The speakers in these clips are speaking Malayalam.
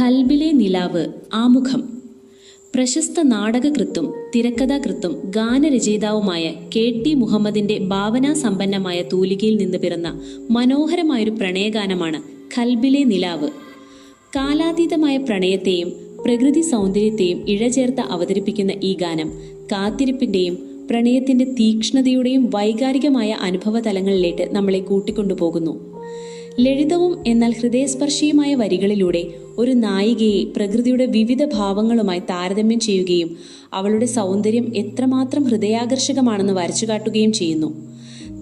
കൽബിലെ നിലാവ് ആമുഖം. പ്രശസ്ത നാടകകൃത്തും തിരക്കഥാകൃത്തും ഗാനരചയിതാവുമായ കെ ടി മുഹമ്മദിന്റെ ഭാവനാസമ്പന്നമായ തൂലികയിൽ നിന്ന് പിറന്ന മനോഹരമായൊരു പ്രണയഗാനമാണ് കൽബിലെ നിലാവ്. കാലാതീതമായ പ്രണയത്തെയും പ്രകൃതി സൗന്ദര്യത്തെയും ഇഴചേർത്ത് അവതരിപ്പിക്കുന്ന ഈ ഗാനം കാത്തിരിപ്പിന്റെയും പ്രണയത്തിന്റെ തീക്ഷ്ണതയുടെയും വൈകാരികമായ അനുഭവ തലങ്ങളിലേക്ക് നമ്മളെ കൂട്ടിക്കൊണ്ടുപോകുന്നു. ലളിതവും എന്നാൽ ഹൃദയസ്പർശിയുമായ വരികളിലൂടെ ഒരു നായികയെ പ്രകൃതിയുടെ വിവിധ ഭാവങ്ങളുമായി താരതമ്യം ചെയ്യുകയും അവളുടെ സൗന്ദര്യം എത്രമാത്രം ഹൃദയാകർഷകമാണെന്ന് വരച്ചു കാട്ടുകയും ചെയ്യുന്നു.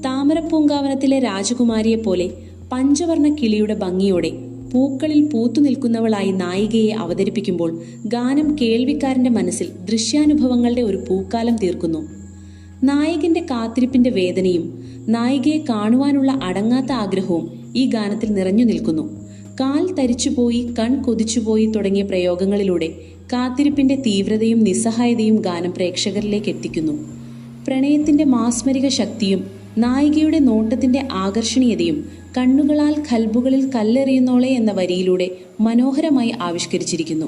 താമരപ്പൂങ്കാവനത്തിലെ രാജകുമാരിയെ പോലെ പഞ്ചവർണ കിളിയുടെ ഭംഗിയോടെ പൂക്കളിൽ പൂത്തു നിൽക്കുന്നവളായി നായികയെ അവതരിപ്പിക്കുമ്പോൾ ഗാനം കേൾവിക്കാരന്റെ മനസ്സിൽ ദൃശ്യാനുഭവങ്ങളുടെ ഒരു പൂക്കാലം തീർക്കുന്നു. നായകന്റെ കാത്തിരിപ്പിന്റെ വേദനയും നായികയെ കാണുവാനുള്ള അടങ്ങാത്ത ആഗ്രഹവും ഈ ഗാനത്തിൽ നിറഞ്ഞു നിൽക്കുന്നു. കാൽ തരിച്ചുപോയി കൺ കൊതിച്ചുപോയി തുടങ്ങിയ പ്രയോഗങ്ങളിലൂടെ കാത്തിരിപ്പിന്റെ തീവ്രതയും നിസ്സഹായതയും ഗാനം പ്രേക്ഷകരിലേക്ക് എത്തിക്കുന്നു. പ്രണയത്തിന്റെ മാസ്മരിക ശക്തിയും നായികയുടെ നോട്ടത്തിന്റെ ആകർഷണീയതയും കണ്ണുകളാൽ ഖൽബുകളിൽ കല്ലെറിയുന്നോളെ എന്ന വരിയിലൂടെ മനോഹരമായി ആവിഷ്കരിച്ചിരിക്കുന്നു.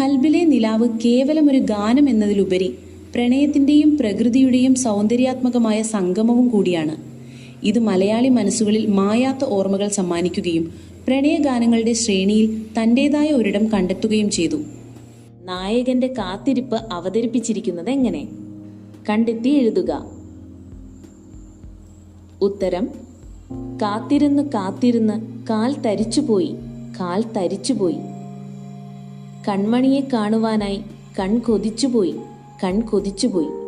ഖൽബിലെ നിലാവ് കേവലം ഒരു ഗാനം എന്നതിലുപരി പ്രണയത്തിന്റെയും പ്രകൃതിയുടെയും സൗന്ദര്യാത്മകമായ സംഗമവും കൂടിയാണ്. ഇത് മലയാളി മനസ്സുകളിൽ മായാത്ത ഓർമ്മകൾ സമ്മാനിക്കുകയും പ്രണയഗാനങ്ങളുടെ ശ്രേണിയിൽ തന്റെതായ ഒരിടം കണ്ടെത്തുകയും ചെയ്തു. നായകന്റെ കാത്തിരിപ്പ് അവതരിപ്പിച്ചിരിക്കുന്നത് എങ്ങനെ? കണ്ടെത്തി എഴുതുക. ഉത്തരം കാത്തിരുന്ന് കാത്തിരുന്ന് കാൽ തരിച്ചുപോയി കാൽ തരിച്ചുപോയി. കൺമണിയെ കാണുവാനായി കൺ കൊതിച്ചുപോയി കൺ കൊതിച്ചുപോയി.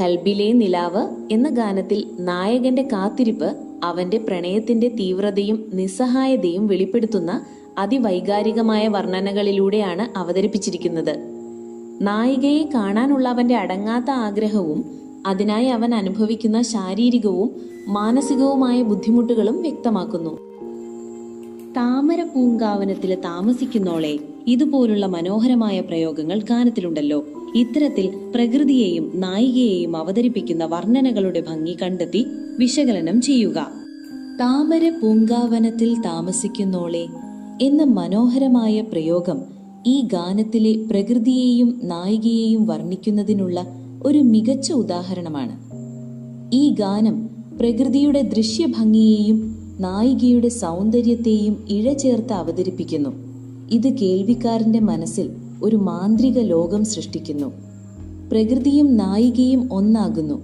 കൽബിലെ നിലാവ് എന്ന ഗാനത്തിൽ നായകന്റെ കാത്തിരിപ്പ് അവന്റെ പ്രണയത്തിന്റെ തീവ്രതയും നിസ്സഹായതയും വെളിപ്പെടുത്തുന്ന അതിവൈകാരികമായ വർണനകളിലൂടെയാണ് അവതരിപ്പിച്ചിരിക്കുന്നത്. നായികയെ കാണാനുള്ള അവന്റെ അടങ്ങാത്ത ആഗ്രഹവും അതിനായി അവൻ അനുഭവിക്കുന്ന ശാരീരികവും മാനസികവുമായ ബുദ്ധിമുട്ടുകളും വ്യക്തമാക്കുന്നു. താമര പൂങ്കാവനത്തിൽ താമസിക്കുന്നോളെ ഇതുപോലുള്ള മനോഹരമായ പ്രയോഗങ്ങൾ ഗാനത്തിലുണ്ടല്ലോ. ഇത്തരത്തിൽ പ്രകൃതിയെയും നായികയെയും അവതരിപ്പിക്കുന്ന വർണനകളുടെ ഭംഗി കണ്ടെത്തി വിശകലനം ചെയ്യുക. താമര പൂങ്കാവനത്തിൽ താമസിക്കുന്നോളെ എന്ന മനോഹരമായ പ്രയോഗം ഈ ഗാനത്തിലെ പ്രകൃതിയെയും നായികയെയും വർണിക്കുന്നതിനുള്ള ഒരു മികച്ച ഉദാഹരണമാണ്. ഈ ഗാനം പ്രകൃതിയുടെ ദൃശ്യഭംഗിയെയും നായികയുടെ സൗന്ദര്യത്തെയും ഇഴചേർത്ത് അവതരിപ്പിക്കുന്നു. ഇത് കേൾവിക്കാരന്റെ മനസ്സിൽ ഒരു മാന്ത്രിക ലോകം സൃഷ്ടിക്കുന്നു. പ്രകൃതിയും നായികയും ഒന്നാകുന്നു.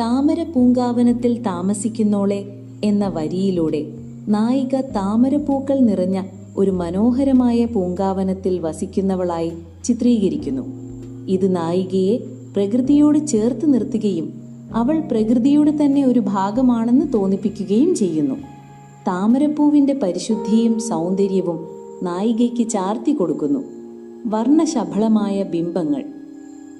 താമര പൂങ്കാവനത്തിൽ താമസിക്കുന്നോളെ എന്ന വരിയിലൂടെ നായിക താമരപ്പൂക്കൾ നിറഞ്ഞ ഒരു മനോഹരമായ പൂങ്കാവനത്തിൽ വസിക്കുന്നവളായി ചിത്രീകരിക്കുന്നു. ഇത് നായികയെ പ്രകൃതിയോട് ചേർത്ത് നിർത്തുകയും അവൾ പ്രകൃതിയുടെ തന്നെ ഒരു ഭാഗമാണെന്ന് തോന്നിപ്പിക്കുകയും ചെയ്യുന്നു. താമരപ്പൂവിന്റെ പരിശുദ്ധിയും സൗന്ദര്യവും നായികയ്ക്ക് ചാർത്തി കൊടുക്കുന്നു. വർണശബളമായ ബിംബങ്ങൾ.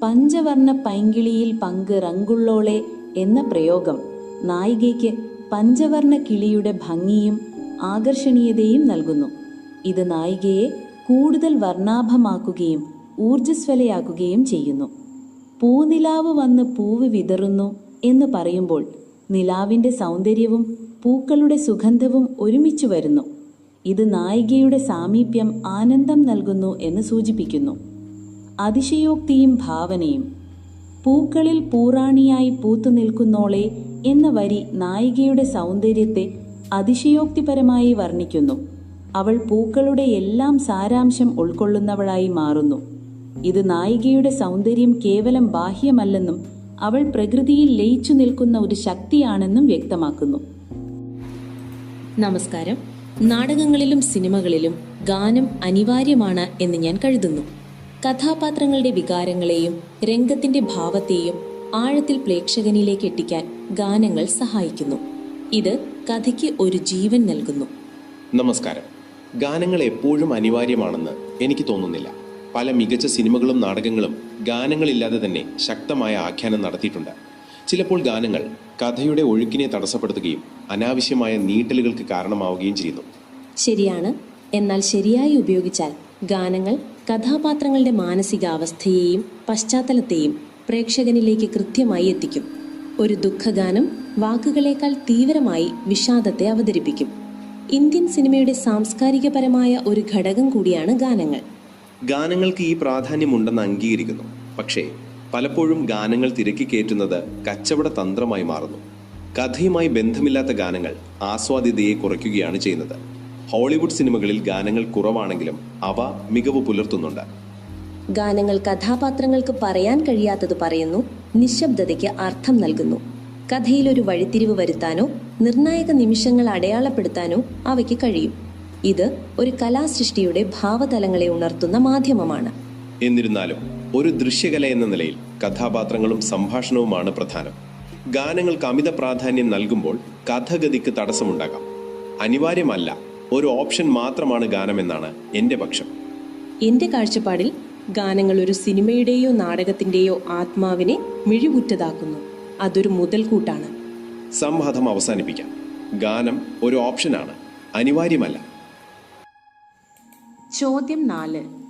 പഞ്ചവർണ പൈങ്കിളിയിൽ പങ്ക് റങ്കുള്ളോളെ എന്ന പ്രയോഗം നായികയ്ക്ക് പഞ്ചവർണ കിളിയുടെ ഭംഗിയും ആകർഷണീയതയും നൽകുന്നു. ഇത് നായികയെ കൂടുതൽ വർണാഭമാക്കുകയും ഊർജസ്വലയാക്കുകയും ചെയ്യുന്നു. പൂനിലാവ് വന്ന് പൂവ് വിതറുന്നു എന്ന് പറയുമ്പോൾ നിലാവിന്റെ സൗന്ദര്യവും പൂക്കളുടെ സുഗന്ധവും ഒരുമിച്ചു വരുന്നു. ഇത് നായികയുടെ സാമീപ്യം ആനന്ദം നൽകുന്നു എന്ന് സൂചിപ്പിക്കുന്നു. അതിശയോക്തിയും ഭാവനയും. പൂക്കളിൽ പൂറാണിയായി പൂത്തു നിൽക്കുന്നോളെ എന്ന വരി നായികയുടെ സൗന്ദര്യത്തെ അതിശയോക്തിപരമായി വർണിക്കുന്നു. അവൾ പൂക്കളുടെ എല്ലാം സാരാംശം ഉൾക്കൊള്ളുന്നവളായി മാറുന്നു. ഇത് നായികയുടെ സൗന്ദര്യം കേവലം ബാഹ്യമല്ലെന്നും അവൾ പ്രകൃതിയിൽ ലയിച്ചു നിൽക്കുന്ന ഒരു ശക്തിയാണെന്നും വ്യക്തമാക്കുന്നു. നമസ്കാരം. നാടകങ്ങളിലും സിനിമകളിലും ഗാനം അനിവാര്യമാണ് എന്ന് ഞാൻ കരുതുന്നു. കഥാപാത്രങ്ങളുടെ വികാരങ്ങളെയും രംഗത്തിന്റെ ഭാവത്തെയും ആഴത്തിൽ പ്രേക്ഷകനിലേക്ക് എത്തിക്കാൻ ഗാനങ്ങൾ സഹായിക്കുന്നു. ഇത് കഥയ്ക്ക് ഒരു ജീവൻ നൽകുന്നു. നമസ്കാരം. ഗാനങ്ങൾ എപ്പോഴും അനിവാര്യമാണെന്ന് എനിക്ക് തോന്നുന്നില്ല. പല മികച്ച സിനിമകളും നാടകങ്ങളും ഗാനങ്ങളില്ലാതെ തന്നെ ശക്തമായ ആഖ്യാനം നടത്തിയിട്ടുണ്ട്. ചിലപ്പോൾ ഗാനങ്ങൾ കഥയുടെ ഒഴുക്കിനെ തടസ്സപ്പെടുത്തുകയും അനാവശ്യമായ നീട്ടലുകൾക്ക് കാരണമാവുകയും ചെയ്യുന്നു. ശരിയാണ്. എന്നാൽ ശരിയായി ഉപയോഗിച്ചാൽ ഗാനങ്ങൾ കഥാപാത്രങ്ങളുടെ മാനസികാവസ്ഥയെയും പശ്ചാത്തലത്തെയും പ്രേക്ഷകനിലേക്ക് കൃത്യമായി എത്തിക്കും. ഒരു ദുഃഖഗാനം വാക്കുകളേക്കാൾ തീവ്രമായി വിഷാദത്തെ അവതരിപ്പിക്കും. ഇന്ത്യൻ സിനിമയുടെ സാംസ്കാരികപരമായ ഒരു ഘടകം കൂടിയാണ് ഗാനങ്ങൾ. ഗാനങ്ങൾക്ക് ഈ പ്രാധാന്യമുണ്ടെന്ന് അംഗീകരിക്കുന്നു. പക്ഷേ പലപ്പോഴും ഗാനങ്ങൾ തിരക്കി കയറ്റുന്നത് കച്ചവട തന്ത്രമായി മാറുന്നു. കഥയുമായി ബന്ധമില്ലാത്ത ഗാനങ്ങൾ ആസ്വാദ്യതയെ കുറയ്ക്കുകയാണ് ചെയ്യുന്നത്. ഹോളിവുഡ് സിനിമകളിൽ ഗാനങ്ങൾ കുറവാണെങ്കിലും അവ മികവ് പുലർത്തുന്നുണ്ട്. ഗാനങ്ങൾ കഥാപാത്രങ്ങൾക്ക് പറയാൻ കഴിയാത്തത് പറയുന്നു നിശബ്ദതയ്ക്ക് അർത്ഥം നൽകുന്നു. കഥയിൽ ഒരു വഴിത്തിരിവ് വരുത്താനോ നിർണായക നിമിഷങ്ങൾ അടയാളപ്പെടുത്താനോ അവയ്ക്ക് കഴിയും. ഇത് ഒരു കലാസൃഷ്ടിയുടെ ഭാവതലങ്ങളെ ഉണർത്തുന്ന മാധ്യമമാണ്. എന്നിരുന്നാലും ഒരു ദൃശ്യകല എന്ന നിലയിൽ കഥാപാത്രങ്ങളും സംഭാഷണവുമാണ് പ്രധാനം. ഗാനങ്ങൾക്ക് അമിത പ്രാധാന്യം നൽകുമ്പോൾ കഥഗതിക്ക് തടസ്സമുണ്ടാകാം. അനിവാര്യമല്ല ഒരു ഓപ്ഷൻ മാത്രമാണ് ഗാനമെന്നാണ് എന്റെ പക്ഷം. എന്റെ കാഴ്ചപ്പാടിൽ ഗാനങ്ങൾ ഒരു സിനിമയുടെയോ നാടകത്തിന്റെയോ ആത്മാവിനെ മിഴിവുറ്റതാക്കുന്നു അതൊരു മുതൽക്കൂട്ടാണ്. സംവാദം അവസാനിപ്പിക്കാം. ഗാനം ഒരു ഓപ്ഷനാണ് അനിവാര്യമല്ല. ചോദ്യം നാല്.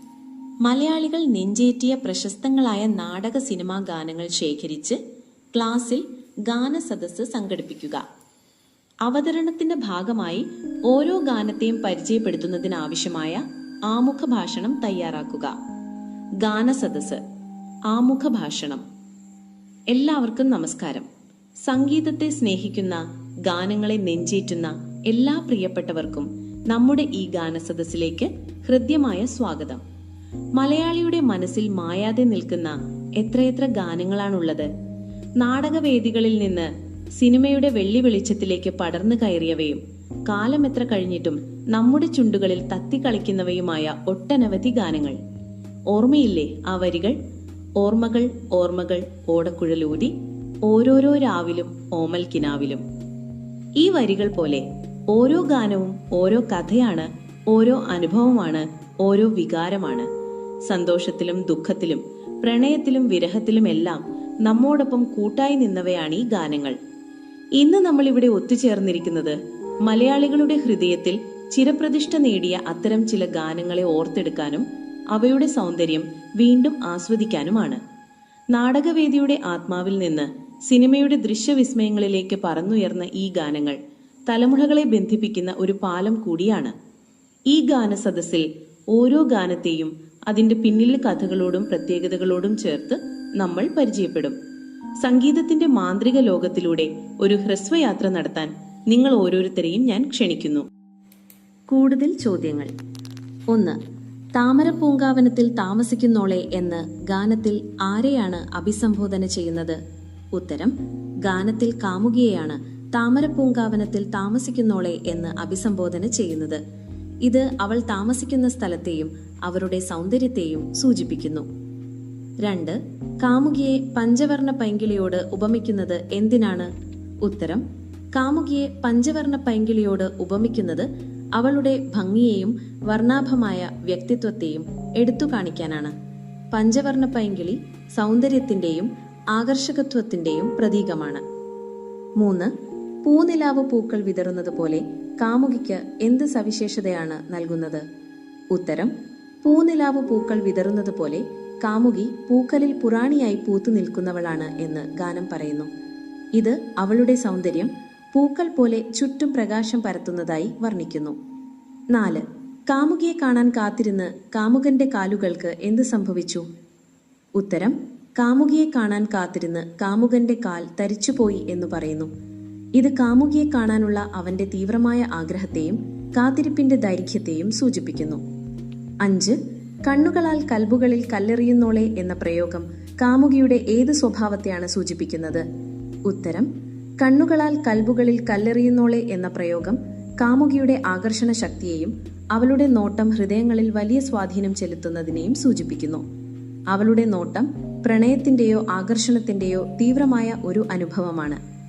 മലയാളികൾ നെഞ്ചേറ്റിയ പ്രശസ്തങ്ങളായ നാടക സിനിമാ ഗാനങ്ങൾ ശേഖരിച്ച് ക്ലാസ്സിൽ ഗാനസദസ്സ് സംഘടിപ്പിക്കുക. അവതരണത്തിന്റെ ഭാഗമായി ഓരോ ഗാനത്തെയും പരിചയപ്പെടുത്തുന്നതിനാവശ്യമായ ആമുഖ ഭാഷണം തയ്യാറാക്കുക. ഗാനസദസ്സ് ആമുഖ ഭാഷണം എല്ലാവർക്കും നമസ്കാരം. സംഗീതത്തെ സ്നേഹിക്കുന്ന ഗാനങ്ങളെ നെഞ്ചേറ്റുന്ന എല്ലാ പ്രിയപ്പെട്ടവർക്കും നമ്മുടെ ഈ ഗാനസദസ്സിലേക്ക് ഹൃദ്യമായ സ്വാഗതം. മലയാളിയുടെ മനസ്സിൽ മായാതെ നിൽക്കുന്ന എത്രയെത്ര ഗാനങ്ങളാണുള്ളത്. നാടകവേദികളിൽ നിന്ന് സിനിമയുടെ വെള്ളി വെളിച്ചത്തിലേക്ക് പടർന്നു കയറിയവയും കാലം എത്ര കഴിഞ്ഞിട്ടും നമ്മുടെ ചുണ്ടുകളിൽ തത്തിക്കളിക്കുന്നവയുമായ ഒട്ടനവധി ഗാനങ്ങൾ. ഓർമ്മയില്ലേ ആ വരികൾ? ഓർമ്മകൾ ഓർമ്മകൾ ഓടക്കുഴലൂതി ഓരോരോ രാവിലും ഓമൽ കിനാവിലും. ഈ വരികൾ പോലെ ഓരോ ഗാനവും ഓരോ കഥയാണ് ഓരോ അനുഭവമാണ് ഓരോ വികാരമാണ്. സന്തോഷത്തിലും ദുഃഖത്തിലും പ്രണയത്തിലും വിരഹത്തിലുമെല്ലാം നമ്മോടൊപ്പം കൂട്ടായി നിന്നവയാണ് ഈ ഗാനങ്ങൾ. ഇന്ന് നമ്മൾ ഇവിടെ ഒത്തുചേർന്നിരിക്കുന്നത് മലയാളികളുടെ ഹൃദയത്തിൽ ചിരപ്രതിഷ്ഠ നേടിയ അത്തരം ചില ഗാനങ്ങളെ ഓർത്തെടുക്കാനും അവയുടെ സൗന്ദര്യം വീണ്ടും ആസ്വദിക്കാനുമാണ്. നാടകവേദിയുടെ ആത്മാവിൽ നിന്ന് സിനിമയുടെ ദൃശ്യവിസ്മയങ്ങളിലേക്ക് പറന്നുയർന്ന ഈ ഗാനങ്ങൾ തലമുറകളെ ബന്ധിപ്പിക്കുന്ന ഒരു പാലം കൂടിയാണ്. ഈ ഗാനസദസ്സിൽ ഓരോ ഗാനത്തെയും അതിന്റെ പിന്നിലെ കഥകളോടും പ്രത്യേകതകളോടും ചേർത്ത് നമ്മൾ പരിചയപ്പെടും. സംഗീതത്തിന്റെ മാന്ത്രിക ലോകത്തിലൂടെ ഒരു ഹ്രസ്വയാത്ര നടത്താൻ നിങ്ങൾ ഓരോരുത്തരെയും ഞാൻ ക്ഷണിക്കുന്നു. കൂടുതൽ ചോദ്യങ്ങൾ. ഒന്ന് താമരപ്പൂങ്കാവനത്തിൽ താമസിക്കുന്നോളെ എന്ന് ഗാനത്തിൽ ആരെയാണ് അഭിസംബോധന ചെയ്യുന്നത്? ഉത്തരം ഗാനത്തിൽ കാമുകിയെയാണ് താമരപ്പൂങ്കാവനത്തിൽ താമസിക്കുന്നോളെ എന്ന് അഭിസംബോധന ചെയ്യുന്നത്. ഇത് അവൾ താമസിക്കുന്ന സ്ഥലത്തെയും അവരുടെ സൗന്ദര്യത്തെയും സൂചിപ്പിക്കുന്നു. രണ്ട് കാമുകിയെ പഞ്ചവർണ പൈങ്കിളിയോട് ഉപമിക്കുന്നത് എന്തിനാണ്? ഉത്തരം കാമുകിയെ പഞ്ചവർണ പൈങ്കിളിയോട് ഉപമിക്കുന്നത് അവളുടെ ഭംഗിയെയും വർണാഭമായ വ്യക്തിത്വത്തെയും എടുത്തു കാണിക്കാനാണ്. പഞ്ചവർണ പൈങ്കിളി സൗന്ദര്യത്തിന്റെയും ആകർഷകത്വത്തിന്റെയും പ്രതീകമാണ്. മൂന്ന് പൂനിലാവ് പൂക്കൾ വിതറുന്നത് പോലെ കാമുകിക്ക് എന്ത് സവിശേഷതയാണ് നൽകുന്നത്? ഉത്തരം പൂനിലാവ് പൂക്കൾ വിതറുന്നത് പോലെ കാമുകി പൂക്കലിൽ പുറാണിയായി പൂത്തു നിൽക്കുന്നവളാണ് എന്ന് ഗാനം പറയുന്നു. ഇത് അവളുടെ സൗന്ദര്യം പൂക്കൾ പോലെ ചുറ്റും പ്രകാശം പരത്തുന്നതായി വർണിക്കുന്നു. നാല് കാമുകിയെ കാണാൻ കാത്തിരുന്ന് കാമുകന്റെ കാലുകൾക്ക് എന്ത് സംഭവിച്ചു? ഉത്തരം കാമുകിയെ കാണാൻ കാത്തിരുന്ന് കാമുകന്റെ കാൽ തരിച്ചുപോയി എന്ന് പറയുന്നു. ഇത് കാമുകിയെ കാണാനുള്ള അവന്റെ തീവ്രമായ ആഗ്രഹത്തെയും കാത്തിരിപ്പിന്റെ ദൈർഘ്യത്തെയും സൂചിപ്പിക്കുന്നു. അഞ്ച് കണ്ണുകളാൽ കൽബുകളിൽ കല്ലെറിയുന്നോളെ എന്ന പ്രയോഗം കാമുകിയുടെ ഏത് സ്വഭാവത്തെയാണ് സൂചിപ്പിക്കുന്നത്? ഉത്തരം കണ്ണുകളാൽ കൽബുകളിൽ കല്ലെറിയുന്നോളെ എന്ന പ്രയോഗം കാമുകിയുടെ ആകർഷണ ശക്തിയെയും അവളുടെ നോട്ടം ഹൃദയങ്ങളിൽ വലിയ സ്വാധീനം ചെലുത്തുന്നതിനെയും സൂചിപ്പിക്കുന്നു. അവളുടെ നോട്ടം പ്രണയത്തിന്റെയോ ആകർഷണത്തിന്റെയോ തീവ്രമായ ഒരു അനുഭവമാണ്.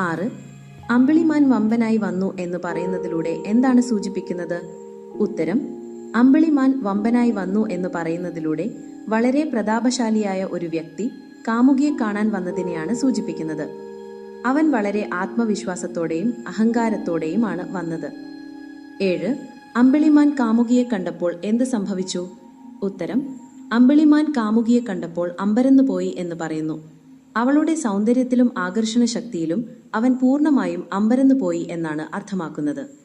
ആറ്. അമ്പിളിമാൻ വമ്പനായി വന്നു എന്ന് പറയുന്നതിലൂടെ എന്താണ് സൂചിപ്പിക്കുന്നത്? ഉത്തരം അമ്പിളിമാൻ വമ്പനായി വന്നു എന്ന് പറയുന്നതിലൂടെ വളരെ പ്രതാപശാലിയായ ഒരു വ്യക്തി കാമുകിയെ കാണാൻ വന്നതിനെയാണ് സൂചിപ്പിക്കുന്നത്. അവൻ വളരെ ആത്മവിശ്വാസത്തോടെയും അഹങ്കാരത്തോടെയുമാണ് വന്നത്. ഏഴ്. അമ്പിളിമാൻ കാമുകിയെ കണ്ടപ്പോൾ എന്ത് സംഭവിച്ചു? ഉത്തരം അമ്പിളിമാൻ കാമുകിയെ കണ്ടപ്പോൾ അമ്പരന്നു പോയി എന്ന് പറയുന്നു. അവളുടെ സൗന്ദര്യത്തിലും ആകർഷണ ശക്തിയിലും അവൻ പൂർണമായും അമ്പരന്നു പോയി എന്നാണ് അർത്ഥമാക്കുന്നത്.